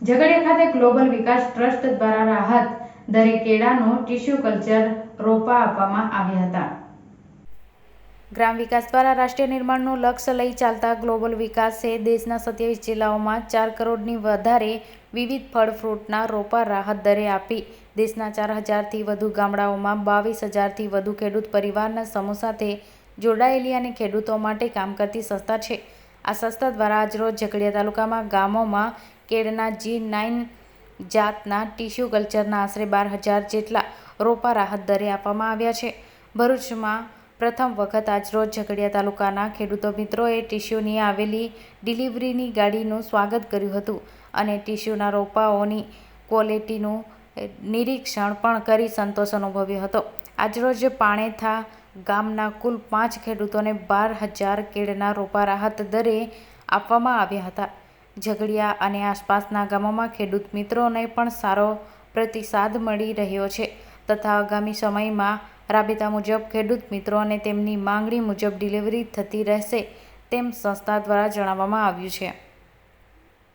ઝઘડિયા ખાતે ગ્લોબલ વિકાસ ટ્રસ્ટ દ્વારા રાહત દરે કેળાનો ટિશ્યુ કલ્ચર રોપા આપવામાં આવ્યા હતા. ગ્રામ વિકાસ દ્વારા રાષ્ટ્રીય નિર્માણનું લક્ષ્ય લઈ ચાલતા ગ્લોબલ વિકાસે દેશના સત્યાવીસ જિલ્લાઓમાં ચાર કરોડની વધારે વિવિધ ફળ ફ્રૂટના રોપા રાહત દરે આપી. દેશના ચાર હજારથી વધુ ગામડાઓમાં બાવીસ હજારથી વધુ ખેડૂત પરિવારના સમૂહ સાથે જોડાયેલી અને ખેડૂતો માટે કામ કરતી સંસ્થા છે. આ સંસ્થા દ્વારા આજરોજ ઝઘડિયા તાલુકામાં ગામોમાં કેળના જી નાઇન જાતના ટીશ્યુ કલ્ચરના આશરે બાર હજાર જેટલા રોપા રાહત દરે આપવામાં આવ્યા છે. ભરૂચમાં પ્રથમ વખત આજરોજ ઝઘડિયા તાલુકાના ખેડૂતો મિત્રોએ ટિશ્યુની આવેલી ડિલિવરીની ગાડીનું સ્વાગત કર્યું હતું અને ટીશ્યુના રોપાઓની ક્વોલિટીનું નિરીક્ષણ પણ કરી સંતોષ અનુભવ્યો હતો. આજરોજ પાણેથા ગામના કુલ પાંચ ખેડૂતોને બાર હજાર કેળના રોપા રાહત દરે આપવામાં આવ્યા હતા. ઝઘડિયા અને આસપાસના ગામોમાં ખેડૂત મિત્રોને પણ સારો પ્રતિસાદ મળી રહ્યો છે. તથા આગામી સમયમાં રાબેતા મુજબ ખેડૂત મિત્રોને તેમની માંગણી મુજબ ડિલિવરી થતી રહેશે તેમ સંસ્થા દ્વારા જણાવવામાં આવ્યું છે.